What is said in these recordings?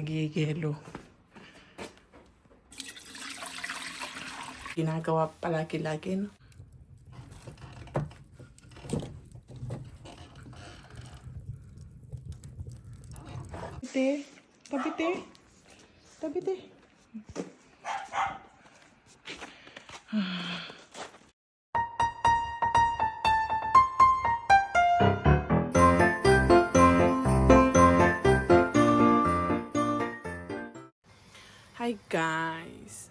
Nagigelo. Ginagawa palagi-lagi, no? Tabite. Tabite. Tabite. Hi guys!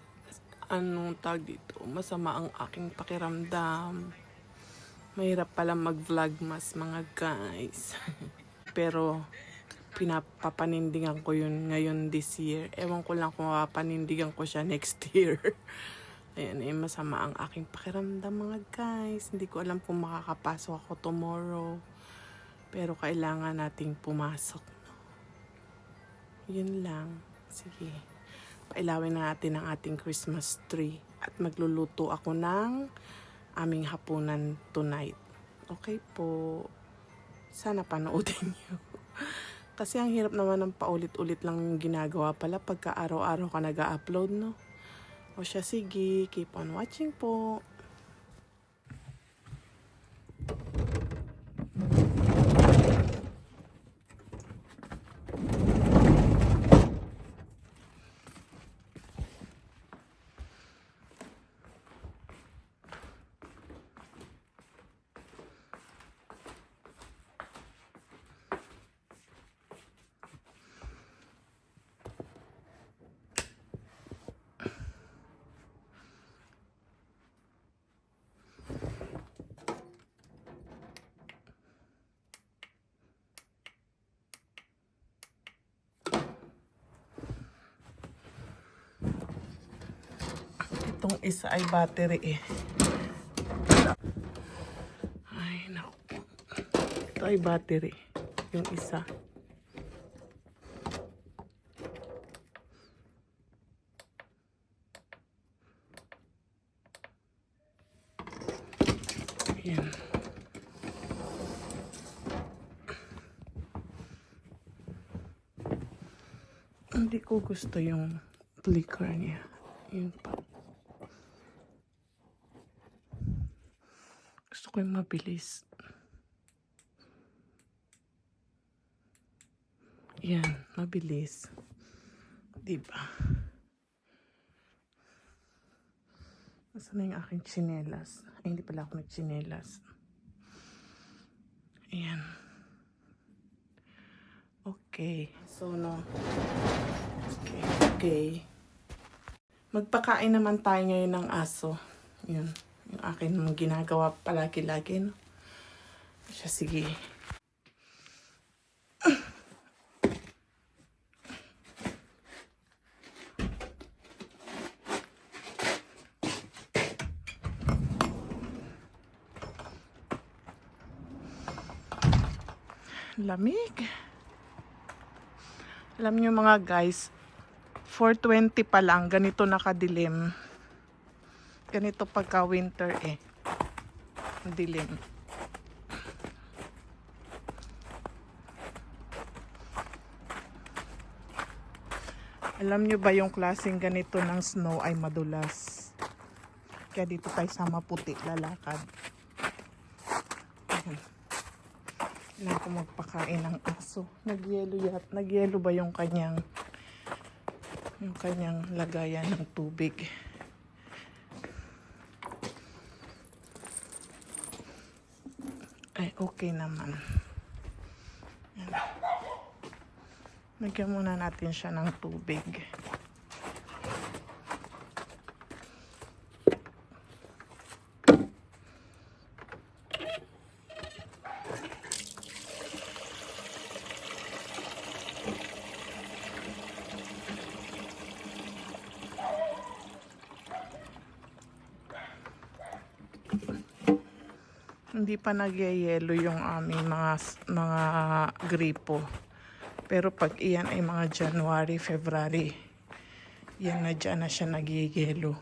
Anong tawag dito? Masama ang aking pakiramdam. Mahirap pala mag-vlog mas mga guys. Pero pinapapanindigan ko yun ngayon this year. Ewan ko lang kung mapapanindigan ko siya next year. Ayan eh, masama ang aking pakiramdam mga guys. Hindi ko alam kung makakapasok ako tomorrow. Pero kailangan nating pumasok. Yun lang. Sige. Pailawin na natin ang ating Christmas tree. At magluluto ako ng aming hapunan tonight. Okay po. Sana panoodin niyo. Kasi ang hirap naman ng paulit-ulit lang ginagawa pala pagka araw-araw ka nag-upload, no? O siya, sige. Keep on watching po. Itong isa ay battery eh. Ay, naku. Ito ay battery. Yung isa. Ayan. Hindi ko gusto yung flicker niya. Yun pa. Gusto ko yung mabilis. Yan, mabilis. Diba? Nasaan na yung aking chinelas? Ay, hindi pala ako nagchinelas. Ayan. Okay. So, no. Okay. Okay. Magpakain naman tayo ngayon ng aso. Yun. Yung akin ginagawa palagi-lagi, no? Siya, sige. Lamig. Alam nyo mga guys, 4.20 pa lang, ganito nakadilim. Ganito pagka winter eh. Dilim. Alam nyo ba yung klaseng ganito ng snow ay madulas? Kaya dito tayo sa maputi lalakad. Ayan. Kailangan ko magpakain ng aso. Nagyelo yat. Nagyelo ba yung kanyang yung kanyang lagayan ng tubig? Ay, okay naman. Yan. Lagyan muna natin siya ng tubig. Hindi pa nagyayelo yung aming mga mga gripo. Pero pag iyan ay mga January, February, yan na dyan na siya nagyayelo.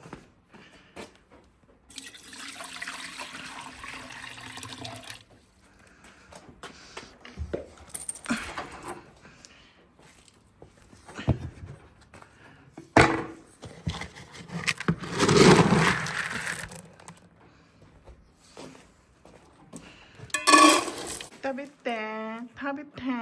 Tabite, tabite.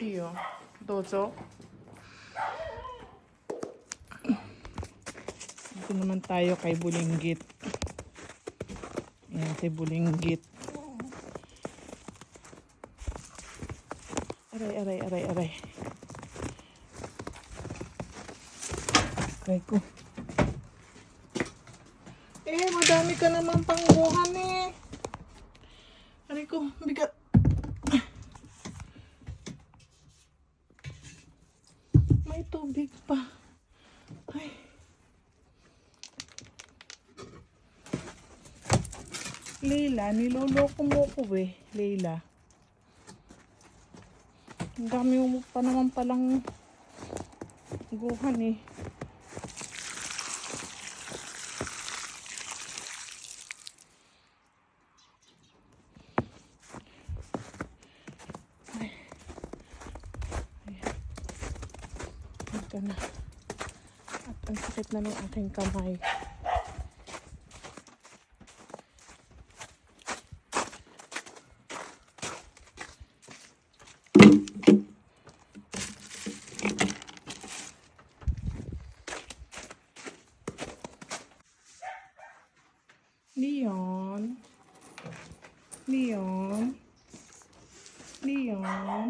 Iyo, dozo. Dito naman tayo kay Bulinggit. Ayan, si Bulinggit. Aray, aray, aray, aray. Aray ko. Eh, madami ka naman pangguhan eh. Aray ko, bigat. May tubig pa. Ay. Leila, niloloko mo ko eh. Leila. Ang dami mo pa naman palang guhan eh. Ito na. At ang sakit na ng aking kamay. Leon. Leon. Leon.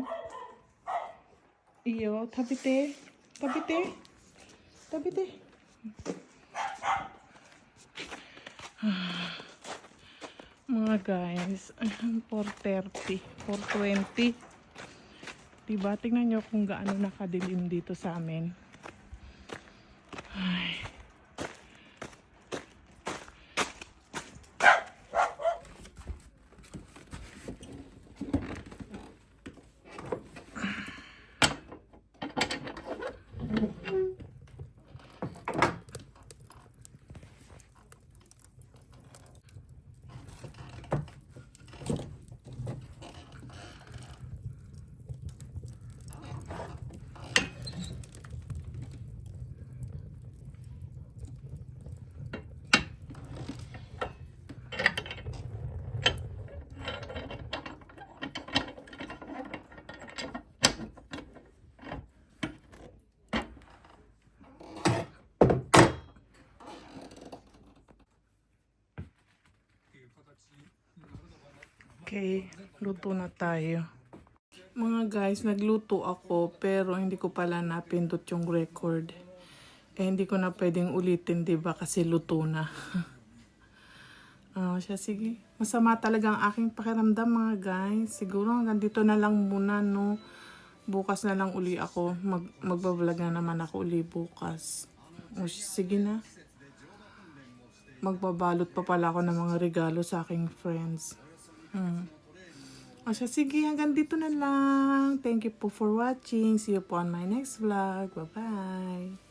Iyo, tabite. Tabite. Tabite. Mga guys, 4.30, 4.20. Diba? Tingnan nyo kung gaano nakadilim dito sa amin. Ay. Okay, luto na tayo. Mga guys, nagluto ako pero hindi ko pala napindot yung record. Eh, hindi ko na pwedeng ulitin, di ba? Kasi luto na. Ah, siya, sige. Masama talaga ang aking pakiramdam, mga guys. Siguro hanggang dito na lang muna, no? Bukas na lang uli ako. Mag magbablog na naman ako uli bukas. O, sige na. Magbabalot pa pala ako ng mga regalo sa aking friends. Hmm. O siya, sige, hanggang dito na lang. Thank you po for watching. See you po on my next vlog. Bye-bye.